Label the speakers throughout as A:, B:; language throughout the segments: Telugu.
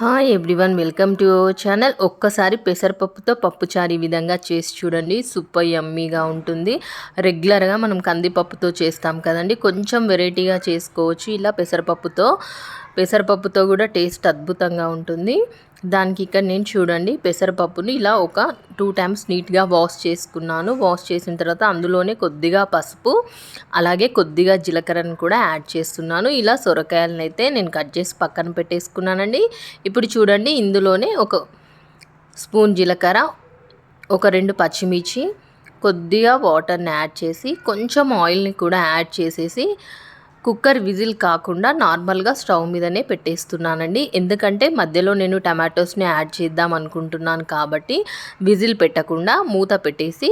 A: Hi everyone welcome to our channel ఒక్కసారి పెసరపప్పుతో పప్పుచారు ఈ విధంగా చేసి చూడండి. సూపర్ యమ్మీగా ఉంటుంది. రెగ్యులర్గా మనం కందిపప్పుతో చేస్తాం కదండి. కొంచెం వెరైటీగా చేసుకోవచ్చు. ఇలా పెసరపప్పుతో పెసరపప్పుతో కూడా టేస్ట్ అద్భుతంగా ఉంటుంది. దానికి ఇక్కడ నేను చూడండి పెసరపప్పుని ఇలా ఒక టూ టైమ్స్ నీట్గా వాష్ చేసుకున్నాను. వాష్ చేసిన తర్వాత అందులోనే కొద్దిగా పసుపు అలాగే కొద్దిగా జీలకర్రను కూడా యాడ్ చేస్తున్నాను. ఇలా సొరకాయలను అయితే నేను కట్ చేసి పక్కన పెట్టేసుకున్నానండి. ఇప్పుడు చూడండి ఇందులోనే ఒక స్పూన్ జీలకర్ర ఒక రెండు పచ్చిమిర్చి కొద్దిగా వాటర్ని యాడ్ చేసి కొంచెం ఆయిల్ని కూడా యాడ్ చేసేసి కుక్కర్ విజిల్ కాకుండా నార్మల్గా స్టవ్ మీదనే పెట్టేస్తున్నానండి. ఎందుకంటే మధ్యలో నేను టమాటోస్ని యాడ్ చేద్దాం అనుకుంటున్నాను కాబట్టి విజిల్ పెట్టకుండా మూత పెట్టేసి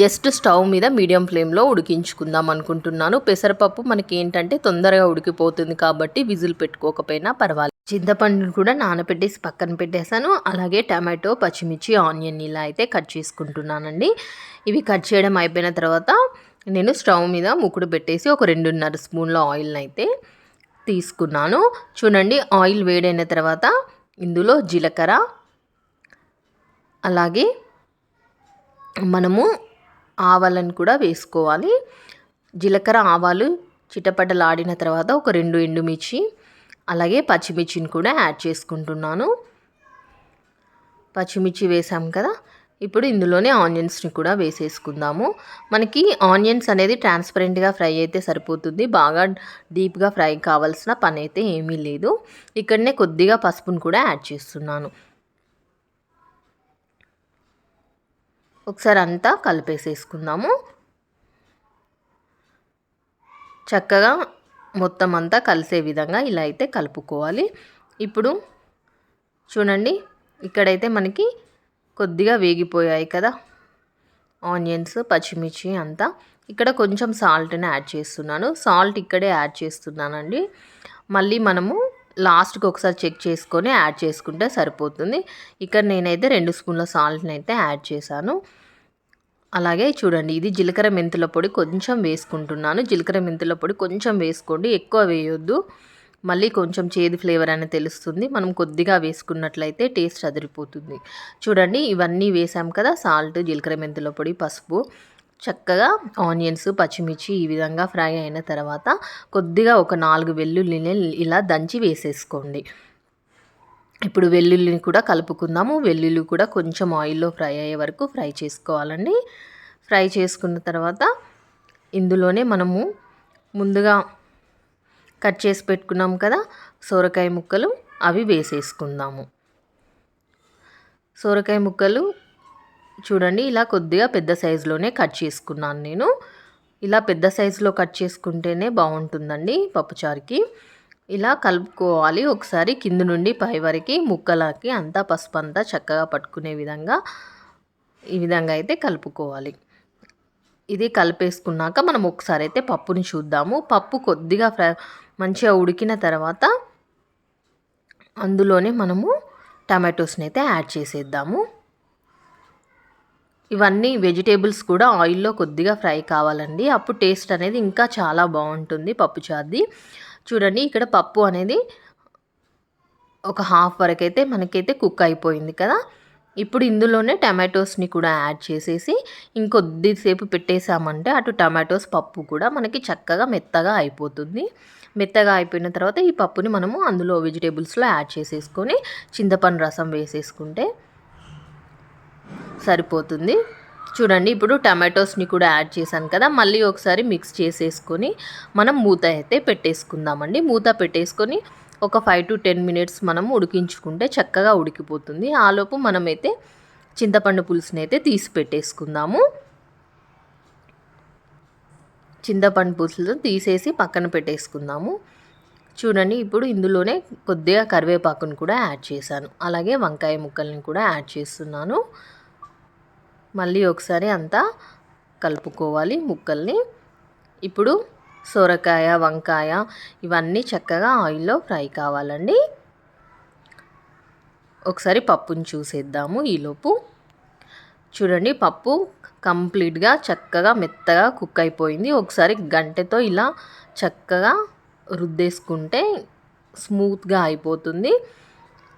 A: జస్ట్ స్టవ్ మీద మీడియం ఫ్లేమ్లో ఉడికించుకుందాం అనుకుంటున్నాను. పెసరపప్పు మనకి ఏంటంటే తొందరగా ఉడికిపోతుంది కాబట్టి విజిల్ పెట్టుకోకపోయినా పర్వాలేదు. చింతపండును కూడా నానబెట్టేసి పక్కన పెట్టేశాను. అలాగే టమాటో పచ్చిమిర్చి ఆనియన్ ఇలా అయితే కట్ చేసుకుంటున్నానండి. ఇవి కట్ చేయడం అయిపోయిన తర్వాత నేను స్టవ్ మీద ముక్కుడు పెట్టేసి ఒక రెండున్నర స్పూన్ల ఆయిల్ని అయితే తీసుకున్నాను. చూడండి ఆయిల్ వేడైన తర్వాత ఇందులో జీలకర్ర అలాగే మనము ఆవాలను కూడా వేసుకోవాలి. జీలకర్ర ఆవాలు చిటపటలాడిన తర్వాత ఒక రెండు ఎండుమిర్చి అలాగే పచ్చిమిర్చిని కూడా యాడ్ చేసుకుంటున్నాను. పచ్చిమిర్చి వేసాం కదా ఇప్పుడు ఇందులోనే ఆనియన్స్ని కూడా వేసేసుకుందాము. మనకి ఆనియన్స్ అనేది ట్రాన్స్పరెంట్గా ఫ్రై అయితే సరిపోతుంది. బాగా డీప్గా ఫ్రై కావాల్సిన పని అయితే ఏమీ లేదు. ఇక్కడనే కొద్దిగా పసుపును కూడా యాడ్ చేస్తున్నాను. ఒకసారి అంతా కలిపేసేసుకుందాము. చక్కగా మొత్తం అంతా కలిసే విధంగా ఇలా అయితే కలుపుకోవాలి. ఇప్పుడు చూడండి ఇక్కడైతే మనకి కొద్దిగా వేగిపోయాయి కదా. ఆనియన్స్ పచ్చిమిర్చి అంతా. ఇక్కడ కొంచెం సాల్ట్ని యాడ్ చేస్తున్నాను. సాల్ట్ ఇక్కడే యాడ్ చేస్తున్నానండి. మళ్ళీ మనము లాస్ట్కి ఒకసారి చెక్ చేసుకొని యాడ్ చేసుకుంటే సరిపోతుంది. ఇక్కడ నేనైతే రెండు స్పూన్ల సాల్ట్ని అయితే యాడ్ చేశాను. అలాగే చూడండి ఇది జీలకర్ర మెంతుల పొడి కొంచెం వేసుకుంటున్నాను. జీలకర్ర మెంతుల పొడి కొంచెం వేసుకోండి ఎక్కువ వేయొద్దు. మళ్ళీ కొంచెం చేదు ఫ్లేవర్ అని తెలుస్తుంది. మనం కొద్దిగా వేసుకున్నట్లయితే టేస్ట్ అదిరిపోతుంది. చూడండి ఇవన్నీ వేసాం కదా సాల్ట్ జీలకర్ర మెంతుల పొడి పసుపు చక్కగా ఆనియన్స్ పచ్చిమిర్చి ఈ విధంగా ఫ్రై అయిన తర్వాత కొద్దిగా ఒక నాలుగు వెల్లుల్లిని ఇలా దంచి వేసేసుకోండి. ఇప్పుడు వెల్లుల్లిని కూడా కలుపుకుందాము. వెల్లుల్లి కూడా కొంచెం ఆయిల్లో ఫ్రై అయ్యే వరకు ఫ్రై చేసుకోవాలండి. ఫ్రై చేసుకున్న తర్వాత ఇందులోనే మనము ముందుగా కట్ చేసి పెట్టుకున్నాం కదా సోరకాయ ముక్కలు అవి వేసేసుకుందాము. సోరకాయ ముక్కలు చూడండి ఇలా కొద్దిగా పెద్ద సైజులోనే కట్ చేసుకున్నాను నేను. ఇలా పెద్ద సైజులో కట్ చేసుకుంటేనే బాగుంటుందండి పప్పుచారుకి. ఇలా కలుపుకోవాలి ఒకసారి కింద నుండి పై వరకు ముక్కలకి అంతా పసుపు అంతా చక్కగా పట్టుకునే విధంగా ఈ విధంగా అయితే కలుపుకోవాలి. ఇది కలిపేసుకున్నాక మనం ఒకసారి అయితే పప్పుని చూద్దాము. పప్పు కొద్దిగా ఫ్రై మంచిగా ఉడికిన తర్వాత అందులోనే మనము టమాటోస్ని అయితే యాడ్ చేసేద్దాము. ఇవన్నీ వెజిటేబుల్స్ కూడా ఆయిల్లో కొద్దిగా ఫ్రై కావాలండి. అప్పుడు టేస్ట్ అనేది ఇంకా చాలా బాగుంటుంది పప్పు చాది చూడండి ఇక్కడ పప్పు అనేది ఒక హాఫ్ వరకు అయితే మనకైతే కుక్ అయిపోయింది కదా. ఇప్పుడు ఇందులోనే టమాటోస్ని కూడా యాడ్ చేసేసి ఇంకొద్దిసేపు పెట్టేసామంటే అటు టమాటోస్ పప్పు కూడా మనకి చక్కగా మెత్తగా అయిపోతుంది. మెత్తగా అయిపోయిన తర్వాత ఈ పప్పుని మనము అందులో వెజిటేబుల్స్లో యాడ్ చేసేసుకొని చింతపండు రసం వేసేసుకుంటే సరిపోతుంది. చూడండి ఇప్పుడు టమాటోస్ని కూడా యాడ్ చేశాను కదా మళ్ళీ ఒకసారి మిక్స్ చేసేసుకొని మనం మూత అయితే పెట్టేసుకుందామండి. మూత పెట్టేసుకొని ఒక ఫైవ్ టు టెన్ మినిట్స్ మనం ఉడికించుకుంటే చక్కగా ఉడికిపోతుంది. ఆలోపు మనమైతే చింతపండు పులుసుని అయితే తీసి పెట్టేసుకుందాము. చింతపండు పులుసులు తీసేసి పక్కన పెట్టేసుకుందాము. చూడండి ఇప్పుడు ఇందులోనే కొద్దిగా కరివేపాకును కూడా యాడ్ చేశాను. అలాగే వంకాయ ముక్కల్ని కూడా యాడ్ చేస్తున్నాను. మళ్ళీ ఒకసారి అంతా కలుపుకోవాలి ముక్కల్ని. ఇప్పుడు సొరకాయ వంకాయ ఇవన్నీ చక్కగా ఆయిల్లో ఫ్రై కావాలండి. ఒకసారి పప్పుని చూసేద్దాము ఈలోపు. చూడండి పప్పు కంప్లీట్గా చక్కగా మెత్తగా కుక్ అయిపోయింది. ఒకసారి గంటెతో ఇలా చక్కగా రుద్దేసుకుంటే స్మూత్గా అయిపోతుంది.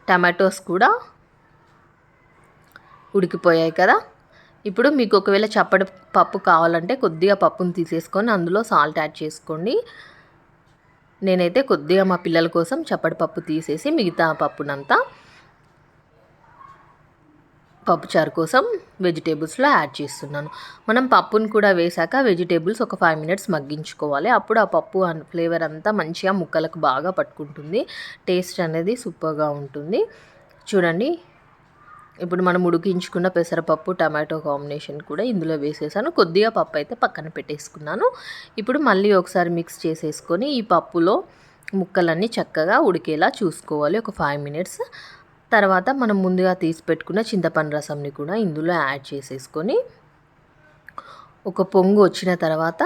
A: టమాటోస్ కూడా ఉడికిపోయాయి కదా. ఇప్పుడు మీకు ఒకవేళ చప్పటి పప్పు కావాలంటే కొద్దిగా పప్పును తీసేసుకొని అందులో సాల్ట్ యాడ్ చేసుకోండి. నేనైతే కొద్దిగా మా పిల్లల కోసం చప్పటి పప్పు తీసేసి మిగతా పప్పునంతా పప్పుచారు కోసం వెజిటేబుల్స్లో యాడ్ చేస్తున్నాను. మనం పప్పును కూడా వేసాక వెజిటేబుల్స్ ఒక ఫైవ్ మినిట్స్ మగ్గించుకోవాలి. అప్పుడు ఆ పప్పు ఫ్లేవర్ అంతా మంచిగా ముక్కలకు బాగా పట్టుకుంటుంది. టేస్ట్ అనేది సూపర్గా ఉంటుంది. చూడండి ఇప్పుడు మనం ఉడికించుకున్న పెసరపప్పు టమాటో కాంబినేషన్ కూడా ఇందులో వేసేసాను. కొద్దిగా పప్పు అయితే పక్కన పెట్టేసుకున్నాను. ఇప్పుడు మళ్ళీ ఒకసారి మిక్స్ చేసేసుకొని ఈ పప్పులో ముక్కలన్నీ చక్కగా ఉడికేలా చూసుకోవాలి. ఒక ఫైవ్ మినిట్స్ తర్వాత మనం ముందుగా తీసి పెట్టుకున్న చింతపండు రసంని కూడా ఇందులో యాడ్ చేసేసుకొని ఒక పొంగు వచ్చిన తర్వాత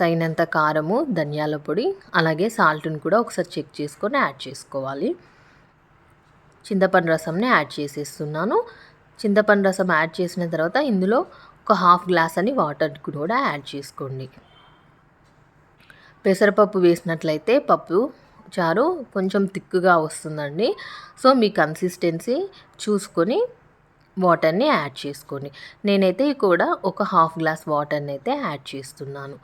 A: తగినంత కారము ధనియాల పొడి అలాగే సాల్ట్ని కూడా ఒకసారి చెక్ చేసుకొని యాడ్ చేసుకోవాలి. చింతపండు రసంని యాడ్ చేసేస్తున్నాను. చింతపండు రసం యాడ్ చేసిన తర్వాత ఇందులో ఒక హాఫ్ గ్లాస్ అని వాటర్ కూడా యాడ్ చేసుకోండి. పెసరపప్పు వేసినట్లయితే పప్పు చారు కొంచెం థిక్గా వస్తుందండి. సో మీ కన్సిస్టెన్సీ చూసుకొని వాటర్ని యాడ్ చేసుకోండి. నేనైతే కూడా ఒక హాఫ్ గ్లాస్ వాటర్ని అయితే యాడ్ చేస్తున్నాను.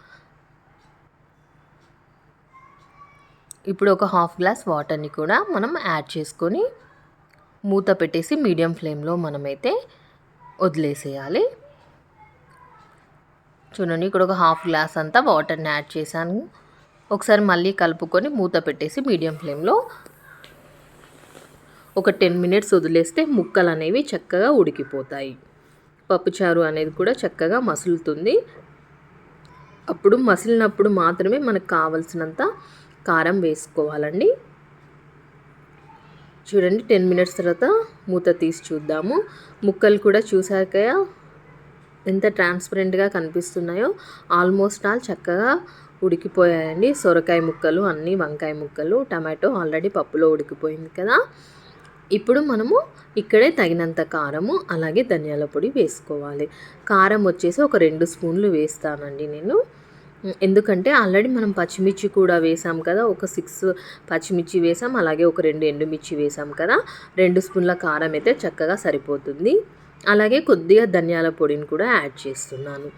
A: ఇప్పుడు ఒక హాఫ్ గ్లాస్ వాటర్ని కూడా మనం యాడ్ చేసుకొని మూత పెట్టేసి మీడియం ఫ్లేమ్లో మనమైతే వదిలేసేయాలి. చూడండి ఇక్కడ ఒక హాఫ్ గ్లాస్ అంతా వాటర్ని యాడ్ చేశాను. ఒకసారి మళ్ళీ కలుపుకొని మూత పెట్టేసి మీడియం ఫ్లేమ్లో ఒక టెన్ మినిట్స్ వదిలేస్తే ముక్కలు అనేవి చక్కగా ఉడికిపోతాయి. పప్పుచారు అనేది కూడా చక్కగా మసులుతుంది. అప్పుడు మసిలినప్పుడు మాత్రమే మనకు కావలసినంత కారం వేసుకోవాలండి. చూడండి టెన్ మినిట్స్ తర్వాత మూత తీసి చూద్దాము. ముక్కలు కూడా చూసాక ఎంత ట్రాన్స్పరెంట్గా కనిపిస్తున్నాయో ఆల్మోస్ట్ ఆల్ చక్కగా ఉడికిపోయాయండి. సొరకాయ ముక్కలు అన్నీ వంకాయ ముక్కలు టమాటో ఆల్రెడీ పప్పులో ఉడికిపోయింది కదా. ఇప్పుడు మనము ఇక్కడే తగినంత కారము అలాగే ధనియాల పొడి వేసుకోవాలి. కారం వచ్చేసి ఒక రెండు స్పూన్లు వేస్తానండి నేను. ఎందుకంటే ఆల్రెడీ మనం పచ్చిమిర్చి కూడా వేసాం కదా ఒక సిక్స్ పచ్చిమిర్చి వేసాం అలాగే ఒక రెండు ఎండుమిర్చి వేసాం కదా రెండు స్పూన్ల కారం అయితే చక్కగా సరిపోతుంది. అలాగే కొద్దిగా ధనియాల పొడిని కూడా యాడ్ చేస్తున్నాను.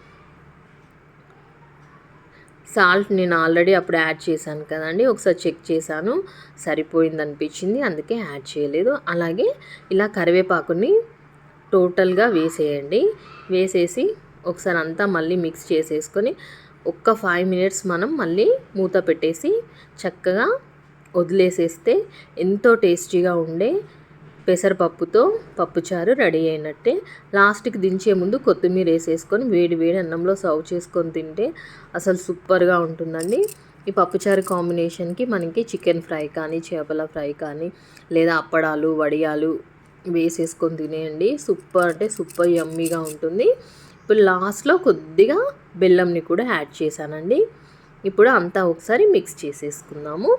A: సాల్ట్ నేను ఆల్రెడీ అప్పుడు యాడ్ చేశాను కదండి ఒకసారి చెక్ చేశాను సరిపోయింది అనిపించింది అందుకే యాడ్ చేయలేదు. అలాగే ఇలా కరివేపాకుని టోటల్గా వేసేయండి. వేసేసి ఒకసారి అంతా మళ్ళీ మిక్స్ చేసేసుకొని ఒక్క ఫైవ్ మినిట్స్ మనం మళ్ళీ మూత పెట్టేసి చక్కగా వదిలేసేస్తే ఎంతో టేస్టీగా ఉండే పెసరపప్పుతో పప్పుచారు రెడీ అయినట్టే. లాస్ట్కి దించే ముందు కొత్తిమీర వేసేసుకొని వేడి వేడి అన్నంలో సర్వ్ చేసుకొని తింటే అసలు సూపర్గా ఉంటుందండి. ఈ పప్పుచారు కాంబినేషన్కి మనకి చికెన్ ఫ్రై కానీ చేపల ఫ్రై కానీ లేదా అప్పడాలు వడియాలు వేసేసుకొని తినేయండి. సూపర్ అంటే సూపర్ యమ్మీగా ఉంటుంది. ఇప్పుడు లాస్ట్లో కొద్దిగా బెల్లంని కూడా యాడ్ చేశానండి. ఇప్పుడు అంతా ఒకసారి మిక్స్ చేసేసుకుందాము.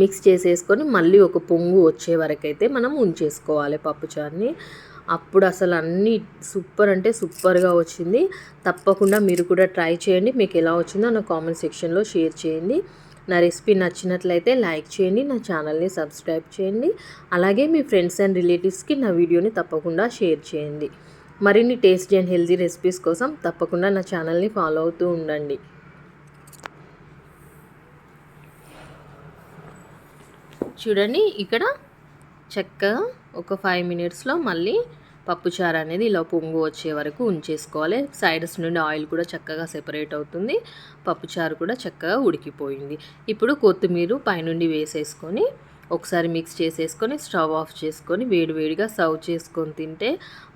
A: మిక్స్ చేసేసుకొని మళ్ళీ ఒక పొంగు వచ్చే వరకైతే మనం ఉంచేసుకోవాలి పప్పుచారుని అప్పుడు అసలు అన్నీ సూపర్ అంటే సూపర్గా వచ్చింది. తప్పకుండా మీరు కూడా ట్రై చేయండి. మీకు ఎలా వచ్చిందో నా కామెంట్ సెక్షన్లో షేర్ చేయండి. నా రెసిపీ నచ్చినట్లయితే లైక్ చేయండి. నా ఛానల్ని సబ్స్క్రైబ్ చేయండి. అలాగే మీ ఫ్రెండ్స్ అండ్ రిలేటివ్స్కి నా వీడియోని తప్పకుండా షేర్ చేయండి. మరిన్ని టేస్టీ అండ్ హెల్తీ రెసిపీస్ కోసం తప్పకుండా నా ఛానల్ని ఫాలో అవుతూ ఉండండి. చూడండి ఇక్కడ చక్కగా ఒక ఫైవ్ మినిట్స్లో మళ్ళీ పప్పుచారు అనేది ఇలా పొంగు వచ్చే వరకు ఉంచేసుకోవాలి. సైడ్స్ నుండి ఆయిల్ కూడా చక్కగా సెపరేట్ అవుతుంది. పప్పుచారు కూడా చక్కగా ఉడికిపోయింది. ఇప్పుడు కొత్తిమీర పైనుండి వేసేసుకొని ఒకసారి మిక్స్ చేసేసుకొని స్టవ్ ఆఫ్ చేసుకొని వేడివేడిగా సర్వ్ చేసుకొని తింటే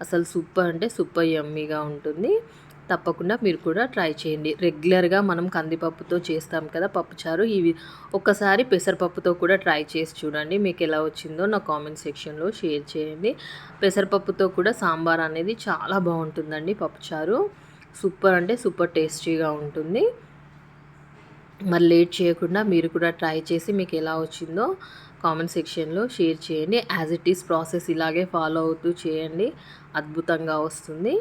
A: అసలు సూపర్ అంటే సూపర్ యమ్మీగా ఉంటుంది. తప్పకుండా మీరు కూడా ట్రై చేయండి. రెగ్యులర్గా మనం కందిపప్పుతో చేస్తాం కదా పప్పుచారు ఇవి ఒక్కసారి పెసరపప్పుతో కూడా ట్రై చేసి చూడండి. మీకు ఎలా వచ్చిందో నా కామెంట్ సెక్షన్లో షేర్ చేయండి. పెసరపప్పుతో కూడా సాంబార్ అనేది చాలా బాగుంటుందండి పప్పుచారు సూపర్ అంటే సూపర్ టేస్టీగా ఉంటుంది. మరి లేట్ చేయకుండా మీరు కూడా ట్రై చేసి మీకు ఎలా వచ్చిందో కామెంట్ సెక్షన్లో షేర్ చేయండి. యాజ్ ఇట్ ఈస్ ప్రాసెస్ ఇలాగే ఫాలో అవుతూ చేయండి. అద్భుతంగా వస్తుంది.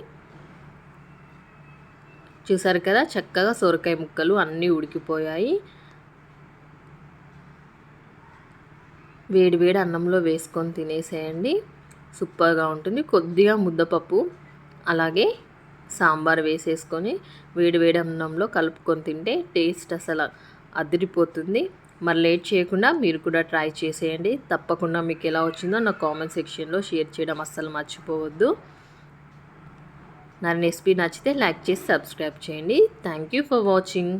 A: చూసారు కదా? చక్కగా సొరకాయ ముక్కలు అన్నీ ఉడికిపోయాయి. వేడి వేడి అన్నంలో వేసుకొని తినేసేయండి. సూపర్గా ఉంటుంది. కొద్దిగా ముద్దపప్పు అలాగే సాంబార్ వేసేసుకొని వేడి వేడి అన్నంలో కలుపుకొని తింటే టేస్ట్ అసలు అదిరిపోతుంది. మరి లేట్ చేయకుండా మీరు కూడా ట్రై చేసేయండి. తప్పకుండా మీకు ఎలా వచ్చిందో నా కామెంట్ సెక్షన్లో షేర్ చేయడం అస్సలు మర్చిపోవద్దు. నా రెసిపీ నచ్చితే లైక్ చేసి సబ్స్క్రైబ్ చేయండి. Thank you for watching.